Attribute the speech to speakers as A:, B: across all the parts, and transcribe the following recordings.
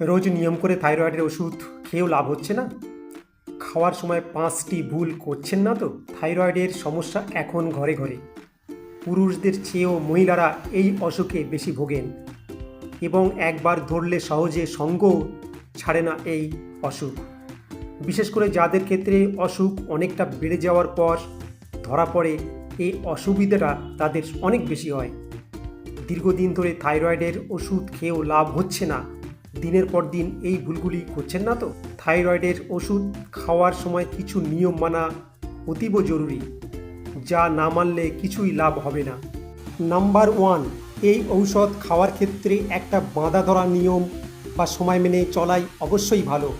A: রোজ নিয়ম করে থাইরয়েডের ওষুধ খেয়েও লাভ হচ্ছে না। খাওয়ার সময় পাঁচটি ভুল করছেন না তো? থাইরয়েডের সমস্যা এখন ঘরে ঘরে। পুরুষদের চেয়েও মহিলারা এই অসুখে বেশি ভোগেন এবং একবার ধরলে সহজে সঙ্গ ছাড়ে না এই অসুখ। বিশেষ করে যাদের ক্ষেত্রে অসুখ অনেকটা বেড়ে যাওয়ার পর ধরা পড়ে, এই অসুবিধাটা তাদের অনেক বেশি হয়। দীর্ঘদিন ধরে থাইরয়েডের ওষুধ খেয়েও লাভ হচ্ছে না দিনের পর দিন এই ভুলগুলি করছেন না তো? থাইরয়েডের ওষুধ খাওয়ার সময় কিছু নিয়ম মানা অতীব জরুরি, যা না মানলে কিছুই লাভ হবে না। নাম্বার ওয়ান, এই ঔষধ খাওয়ার ক্ষেত্রে একটা বাঁধা ধরা নিয়ম বা সময় মেনে চলাই অবশ্যই ভালো।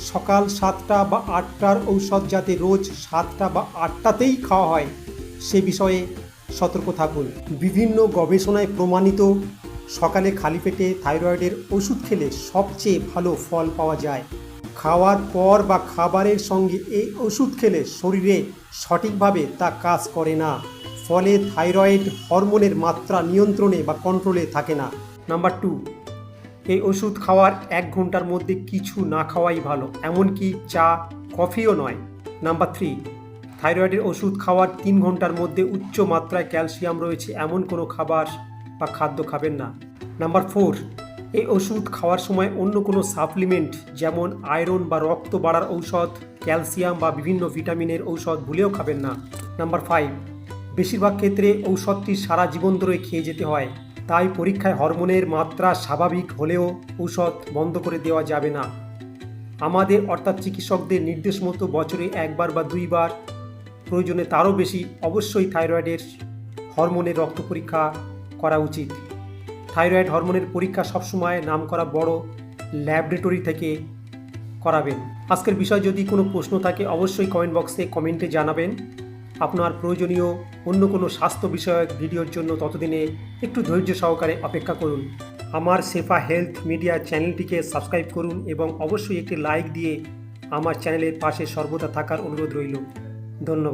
A: সকাল সাতটা বা আটটার ঔষধ যাতে রোজ সাতটা বা আটটাতেই খাওয়া হয়, সে বিষয়ে সতর্ক থাকুন। বিভিন্ন গবেষণায় প্রমাণিত সকালে খালি পেটে থাইরয়েডের ওষুধ খেলে সবচেয়ে ভালো ফল পাওয়া যায়। খাওয়ার পর বা খাবারের সঙ্গে এই ওষুধ খেলে শরীরে সঠিকভাবে তা কাজ করে না। ফলে থাইরয়েড হরমোনের মাত্রা নিয়ন্ত্রণে বা কন্ট্রোলে থাকে না। নাম্বার টু, এই ওষুধ খাওয়ার এক ঘণ্টার মধ্যে কিছু না খাওয়াই ভালো, এমনকি চা, কফিও নয়। নাম্বার থ্রি, থাইরয়েডের ওষুধ খাওয়ার তিন ঘণ্টার মধ্যে উচ্চ মাত্রায় ক্যালসিয়াম রয়েছে এমন কোনো খাবার বা খাদ্য খাবেন না। নাম্বার ফোর, এই ওষুধ খাওয়ার সময় অন্য কোনো সাপ্লিমেন্ট যেমন আয়রন বা রক্ত বাড়ার ঔষধ, ক্যালসিয়াম বা বিভিন্ন ভিটামিনের ঔষধ ভুলেও খাবেন না। নাম্বার ফাইভ, বেশিরভাগ ক্ষেত্রে ঔষধটি সারা জীবন ধরে খেয়ে যেতে হয়। তাই পরীক্ষায় হরমোনের মাত্রা স্বাভাবিক হলেও ঔষধ বন্ধ করে দেওয়া যাবে না। আমাদের অর্থাৎ চিকিৎসকদের নির্দেশ মতো বছরে একবার বা দুইবার, প্রয়োজনে তারও বেশি, অবশ্যই থাইরয়েডের হরমোনের রক্ত পরীক্ষা করা উচিত। থাইরয়েড হরমোনের পরীক্ষা সবসময় নাম করা বড় ল্যাবরেটরি থেকে করাবেন। আজকের বিষয় যদি কোনো প্রশ্ন থাকে, অবশ্যই কমেন্ট বক্সে কমেন্টে জানাবেন। আপনার প্রয়োজনীয় অন্য কোনো স্বাস্থ্য বিষয়ক ভিডিওর জন্য ততদিনে একটু ধৈর্য সহকারে অপেক্ষা করুন। আমার সেফা হেলথ মিডিয়া চ্যানেলটিকে সাবস্ক্রাইব করুন এবং অবশ্যই একটি লাইক দিয়ে আমার চ্যানেলের পাশে সর্বদা থাকার অনুরোধ রইল। ধন্যবাদ।